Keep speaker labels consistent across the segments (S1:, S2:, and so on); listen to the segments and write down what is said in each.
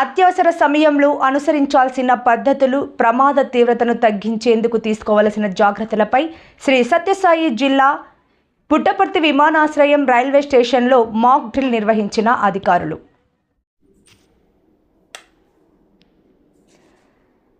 S1: అత్యవసర సమయంలో అనుసరించాల్సిన పద్ధతులు ప్రమాద తీవ్రతను తగ్గించేందుకు తీసుకోవలసిన జాగ్రత్తలపై శ్రీ సత్యసాయి జిల్లా పుట్టపర్తి విమానాశ్రయం రైల్వే స్టేషన్లో మాక్ డ్రిల్ నిర్వహించిన అధికారులు.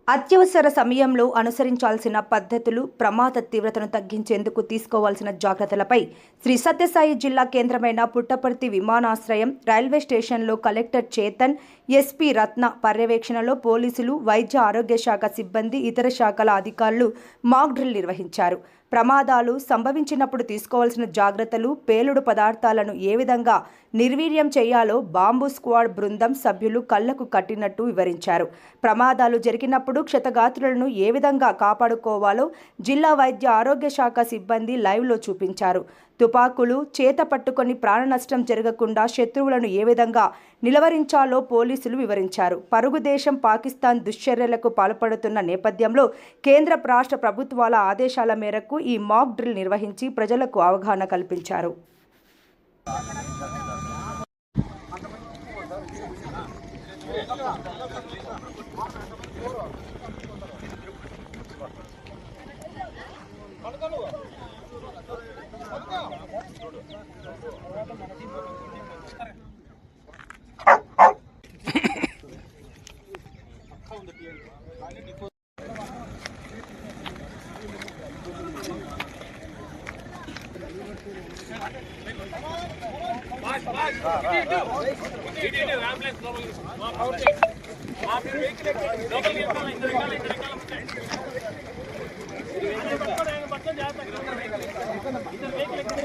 S1: అత్యవసర సమయంలో అనుసరించాల్సిన పద్ధతులు ప్రమాద తీవ్రతను తగ్గించేందుకు తీసుకోవాల్సిన జాగ్రత్తలపై శ్రీ సత్యసాయి జిల్లా కేంద్రమైన పుట్టపర్తి విమానాశ్రయం రైల్వే స్టేషన్లో కలెక్టర్ చేతన్ ఎస్పీ రత్న పర్యవేక్షణలో పోలీసులు వైద్య ఆరోగ్య శాఖ సిబ్బంది ఇతర శాఖల అధికారులు మాక్ డ్రిల్ నిర్వహించారు. ప్రమాదాలు సంభవించినప్పుడు తీసుకోవాల్సిన జాగ్రత్తలు పేలుడు పదార్థాలను ఏ విధంగా నిర్వీర్యం చేయాలో బాంబు స్క్వాడ్ బృందం సభ్యులు కళ్ళకు కట్టినట్టు వివరించారు. ప్రమాదాలు జరిగినప్పుడు క్షతగాత్రులను ఏ విధంగా కాపాడుకోవాలో జిల్లా వైద్య ఆరోగ్య శాఖ సిబ్బంది లైవ్లో చూపించారు. తుపాకులు చేత పట్టుకొని ప్రాణ నష్టం జరగకుండా శత్రువులను ఏ విధంగా నిలవరించాలో పోలీసులు వివరించారు. పరుగు దేశం పాకిస్తాన్ దుశ్చర్యలకు పాల్పడుతున్న నేపథ్యంలో కేంద్ర రాష్ట్ర ప్రభుత్వాల ఆదేశాల మేరకు ఈ మాక్ డ్రిల్ నిర్వహించి ప్రజలకు అవగాహన కల్పించారు.
S2: ఆంబులెన్స్ లోపలికి మా పౌరులు మా vehicle double inter inter inter